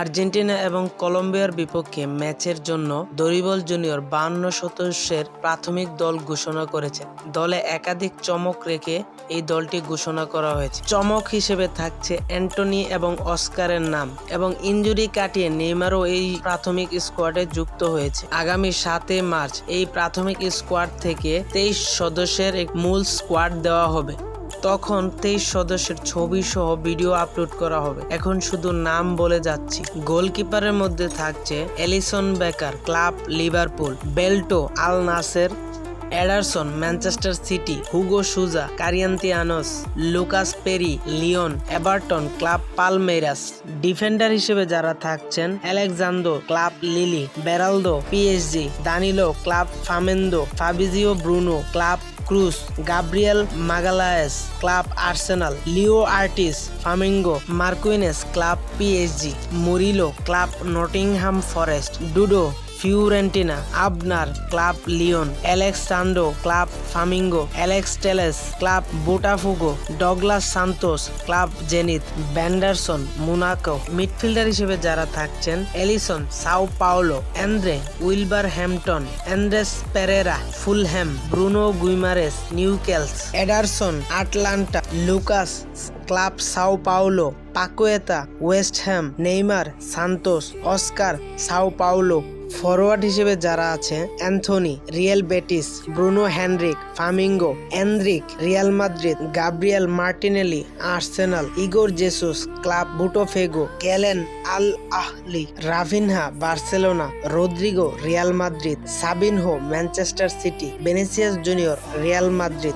Argentina এবং কলম্বিয়ার বিপক্ষে ম্যাচের জন্য দরিবল জুনিয়র বান্ন সদস্যের প্রাথমিক দল ঘোষণা করেছে। দলে একাধিক চমক রেখে এই দলটি ঘোষণা করা হয়েছে। চমক হিসেবে থাকছে অ্যান্টনি এবং অস্কারের নাম এবং ইনজুরি কাটিয়ে নেইমারও এই প্রাথমিক স্কোয়াডে যুক্ত হয়েছে। আগামী সাতই মার্চ এই প্রাথমিক স্কোয়াড থেকে তেইশ সদস্যের এক মূল স্কোয়াড দেওয়া হবে। তখন তেইশ সদস্যের ছবি সহ ভিডিও আপলোড করা হবে। এখন শুধু নাম বলে যাচ্ছি। গোলকিপারের মধ্যে থাকছে Alisson Becker, club Liverpool, Bento Al Nassr Ederson Manchester City, Hugo Souza, Corinthians, Lucas Perri, Lyon, Everton, club Palmeiras defender হিসেবে যারা থাকছেন Alexsandro club Lille, Beraldo, PSG, Danilo, club Flamengo, Fabricio Bruno, club Cruz, Gabriel Magalhaes, club Arsenal, Leo Ortiz, Flamengo, Marquinhos, club PSG Murillo, club Nottingham Forest, Dodo. Fiorentina, Abner, club Lyon Alexsandro club Flamengo, Alex Telles, club Botafogo, Douglas Santos, club Zenit Vanderson, Monaco. Midfielder হিসেবে যারা থাকছেন, Alisson, Sao Paulo, Andre Wolverhampton Andreas Pereira, Fulham, Bruno Guimaraes, নিউকেলস, Ederson, Atalanta, Lucas, club Sao Paulo, Paqueta, West Ham, Neymar, Santos, Oscar, Sao Paulo. Forward হিসেবে যারা আছে Antony, Real Betis, Bruno Henrique, Flamengo, Endrick, Real Madrid, Gabriel Martinelli, Arsenal, Igor Jesus, club Botafogo Galeno Al Ahli Raphinha, Barcelona, Rodrygo, Real Madrid, Savinho, Manchester City Vinicius Junior, Real Madrid.